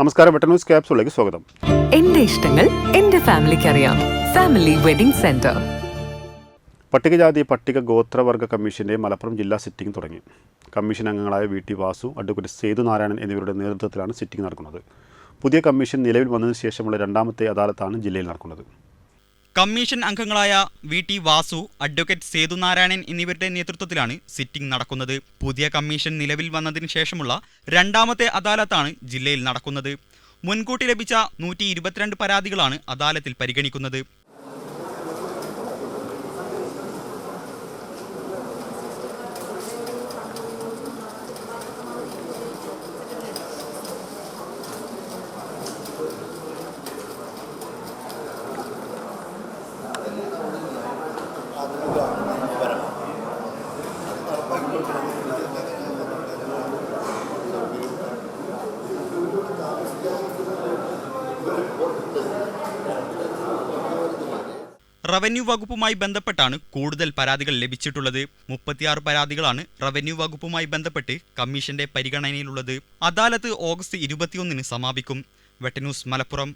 നമസ്കാരം വെട്ട ന്യൂസ് ക്യാപ്സുകളിലേക്ക് സ്വാഗതം. എന്റെ ഇഷ്ടങ്ങൾ എന്റെ ഫാമിലിക്ക് അറിയാം ഫാമിലി വെഡിംഗ് സെന്റർ. പട്ടികജാതി പട്ടിക ഗോത്രവർഗ കമ്മീഷന്റെ മലപ്പുറം ജില്ലാ സിറ്റിംഗ് തുടങ്ങി. കമ്മീഷൻ അംഗങ്ങളായ V T Vasu advocate Sethu Narayanan എന്നിവരുടെ നേതൃത്വത്തിലാണ് സിറ്റിംഗ് നടക്കുന്നത്. പുതിയ കമ്മീഷൻ നിലവിൽ വന്നതിന് ശേഷമുള്ള രണ്ടാമത്തെ അദാലത്താണ് ജില്ലയിൽ നടക്കുന്നത്. കമ്മീഷൻ അംഗങ്ങളായ V T Vasu advocate Sethunarayanan എന്നിവരുടെ നേതൃത്വത്തിലാണ് സിറ്റിംഗ് നടക്കുന്നത്. പുതിയ കമ്മീഷൻ നിലവിൽ വന്നതിന് ശേഷമുള്ള രണ്ടാമത്തെ അദാലത്താണ് ജില്ലയിൽ നടക്കുന്നത്. മുൻകൂട്ടി ലഭിച്ച നൂറ്റി പരാതികളാണ് അദാലത്തിൽ പരിഗണിക്കുന്നത്. റവന്യൂ വകുപ്പുമായി ബന്ധപ്പെട്ടാണ് കൂടുതൽ പരാതികൾ ലഭിച്ചിട്ടുള്ളത്. മുപ്പത്തിയാറ് പരാതികളാണ് റവന്യൂ വകുപ്പുമായി ബന്ധപ്പെട്ട് കമ്മീഷന്റെ പരിഗണനയിലുള്ളത്. അദാലത്ത് ഓഗസ്റ്റ് ഇരുപത്തിയൊന്നിന് സമാപിക്കും. വെട്ടന്യൂസ് മലപ്പുറം.